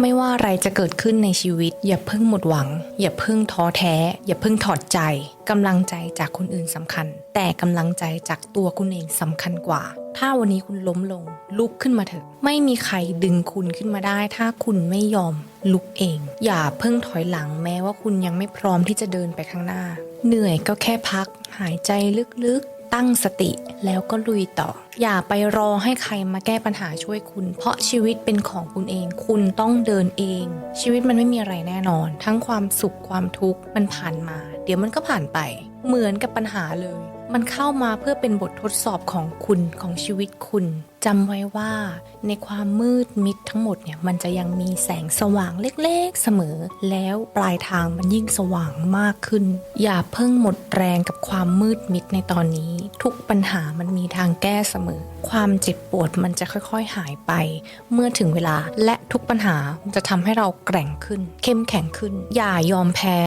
ไม่ว่าอะไรจะเกิดขึ้นในชีวิต อย่าเพิ่งหมดหวัง อย่าเพิ่งท้อแท้ อย่าเพิ่งถอดใจกำลังใจจากคนอื่นสำคัญ แต่กำลังใจจากตัวคุณเองสำคัญกว่า ถ้าวันนี้คุณล้มลง ลุกขึ้นมาเถอะ ไม่มีใครดึงคุณขึ้นมาได้ ถ้าคุณไม่ยอมลุกเอง อย่าเพิ่งถอยหลังแม้ว่าคุณยังไม่พร้อมที่จะเดินไปข้างหน้า เหนื่อยก็แค่พัก หายใจลึกๆ ตั้งสติแล้วก็ลุยต่อ อย่าไปรอให้ใครมาแก้ปัญหาช่วยคุณ เพราะชีวิตเป็นของคุณเอง คุณต้องเดินเอง ชีวิตมันไม่มีอะไรแน่นอน ทั้งความสุขความทุกข์มันผ่านมา เดี๋ยวมันก็ผ่านไป เหมือนกับปัญหาเลย มันเข้ามาเพื่อเป็นบททดสอบของคุณของชีวิตคุณจำไว้ว่าในความมืดมิดทั้งหมดเนี่ยมันจะยังมีแสงสว่างเล็กๆเสมอ แล้วปลายทางมันยิ่งสว่างมากขึ้น อย่าเพิ่งหมดแรงกับความมืดมิดในตอนนี้ ทุกปัญหามันมีทางแก้เสมอ ความเจ็บปวดมันจะค่อยๆหายไป เมื่อถึงเวลาและทุกปัญหาจะทำให้เราแกร่งขึ้น เข้มแข็งขึ้น อย่ายอมแพ้